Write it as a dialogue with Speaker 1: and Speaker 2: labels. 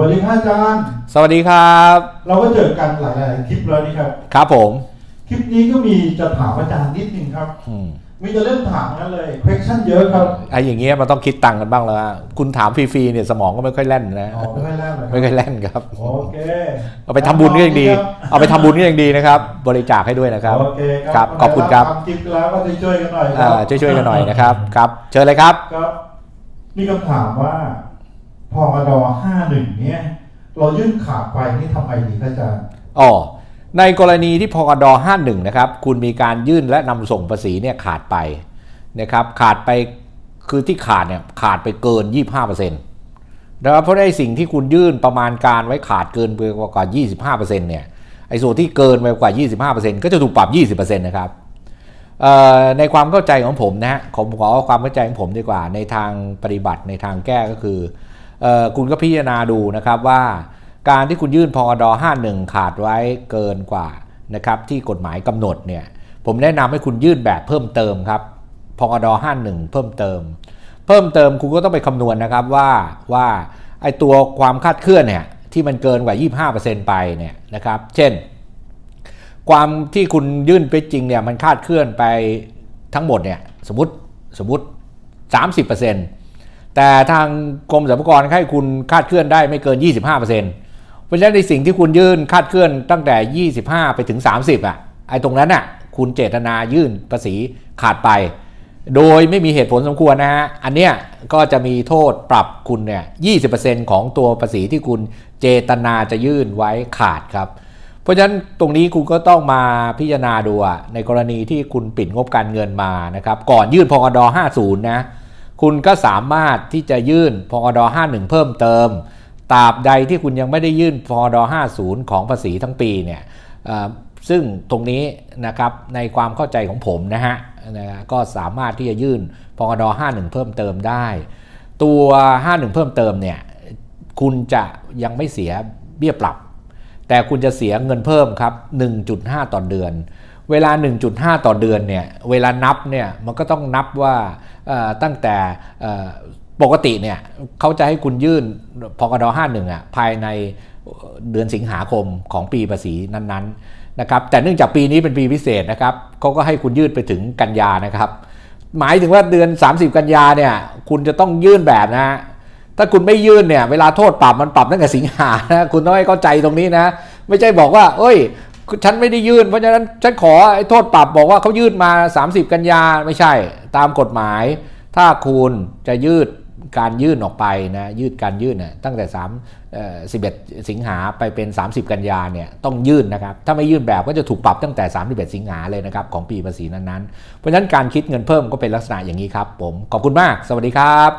Speaker 1: วัสดีครับอาจารย์
Speaker 2: สวัสดีครับ
Speaker 1: เราก็เจอกันหลายๆคลิปแล้วนี่ครับ
Speaker 2: ครับผม
Speaker 1: คลิปนี้ก็มีจะถามอาจารย์นิดนึงครับ
Speaker 2: อืม
Speaker 1: มีจะเล่นถามนั้นเลย question เยอะครับ
Speaker 2: ไอ้อย่างเงี้ยมันต้องคิดตังค์กันบ้างแล้วอะคุณถามฟรีๆเนี่ยสมองก็ไม่ค่อยแล่นนะ
Speaker 1: อ๋อไม่ค่อยแรกเลย
Speaker 2: ไม่ค่อยแล่นครับ
Speaker 1: โอเค
Speaker 2: เอาไปทำบุญก็ยังดี เอาไปทำบุญก็ยังดีนะครับ บริจาคให้ด้วยนะครับ
Speaker 1: โอเค
Speaker 2: ครับขอบคุณครับ
Speaker 1: ทำคลิปแล้วก็ช่วยๆกันหน่อยค
Speaker 2: อ่า
Speaker 1: รับ
Speaker 2: ช่วยๆกันหน่อยนะครับ ครับ เชิญเลยครับ
Speaker 1: ครับ มีคำถามว่า พอมดห้าหนึ่งเนี่ยเรายื่นขาดไปนี่ทำไมดีอาจารย์
Speaker 2: อ๋อในกรณีที่พกด51นะครับ คุณมีการยื่นและนำส่งภาษีเนี่ยขาดไปนะครับ ขาดไปคือที่ขาดเนี่ยขาดไปเกิน 25%นะครับเพราะได้สิ่งที่คุณยื่นประมาณการไว้ขาดเกินไปกว่า 25%เนี่ยไอ้ส่วนที่เกินไปกว่า 25%ก็จะถูกปรับ 20%นะครับในความเข้าใจของผมนะฮะผมขอความเข้าใจของผมดีกว่าในทางปฏิบัติในทางแก้ก็คือ คุณก็พิจารณาดูนะครับว่า การที่คุณยื่นพอด51 ขาดไว้เกินกว่านะครับที่กฎหมายกำหนดเนี่ยผมแนะนำให้คุณยื่นแบบเพิ่มเติมครับพอด51 เพิ่มเติม เพิ่มเติมคุณก็ต้องไปคำนวณนะครับว่าว่าไอตัวความคาดเคลื่อนเนี่ยที่มันเกินกว่า 25%ไปเนี่ยนะครับ เช่น ความที่คุณยื่นไปจริงเนี่ยมันคาดเคลื่อนไปทั้งหมดเนี่ยสมมติสมมติ 30% แต่ทางกรมสรรพากรให้คุณคาดเคลื่อนได้ไม่เกิน 25%เพราะฉะนั้นในสิ่งที่คุณยื่นคาดเคลื่อนตั้งแต่ 25 ไปถึง 30อะไอ้ตรงนั้นอะคุณเจตนายื่นภาษีขาดไป โดยไม่มีเหตุผลสมควรนะฮะอันเนี้ยก็จะมีโทษปรับคุณเนี่ย 20%ของตัวภาษีที่คุณเจตนาจะยื่นไว้ขาดครับ เพราะฉะนั้นตรงนี้คุณก็ต้องมาพิจารณาดูในกรณีที่คุณปิดงบการเงินมานะครับ ก่อนยื่นพกด50 นะ คุณก็สามารถที่จะยื่นพกด51 เพิ่มเติมตราบใดที่คุณยังไม่ได้ยื่นพกด50 ของภาษีทั้งปีเนี่ยซึ่งตรงนี้นะครับในความเข้าใจของผมนะฮะนะก็สามารถที่จะยื่นพกด51 เพิ่มเติมได้ ตัว 51 เพิ่มเติมเนี่ยคุณจะยังไม่เสียเบี้ยปรับ แต่คุณจะเสียเงินเพิ่มครับ 1.5 ต่อเดือน เวลา 1.5 ต่อเดือนเนี่ยเวลานับเนี่ยมันก็ต้องนับว่า ตั้งแต่ปกติเนี่ยเขาจะให้คุณยื่นพกด51อะภายในเดือนสิงหาคมของปีภาษีนั้นๆนะครับแต่เนื่องจากปีนี้เป็นปีพิเศษนะครับเขาก็ให้คุณยื่นไปถึงกันยานะครับ หมายถึงว่าเดือน 30 กันยาเนี่ยคุณจะต้องยื่นแบบนะฮะถ้าคุณไม่ยื่นเนี่ยเวลาโทษปรับมันปรับตั้งแต่สิงหานะคุณต้องให้เข้าใจตรงนี้นะ ไม่ใช่บอกว่า เอ้ย ฉันไม่ได้ยื่นเพราะฉะนั้นฉันขอไอ้โทษปรับบอกว่าเขายื่นมา 30 กันยาไม่ใช่ ตามกฎหมาย ถ้าคุณจะยืดการยื่นออกไปนะยืดการยื่นน่ะตั้งแต่3เอ่อ11 สิงหาไปเป็น 30 กันยาเนี่ยต้องยื่นนะครับ ถ้าไม่ยื่นแบบก็จะถูกปรับตั้งแต่ 31 สิงหาเลยนะครับ ของปีภาษีนั้นๆ เพราะฉะนั้นการคิดเงินเพิ่มก็เป็นลักษณะอย่างนี้ครับผม ขอบคุณมาก สวัสดีครับ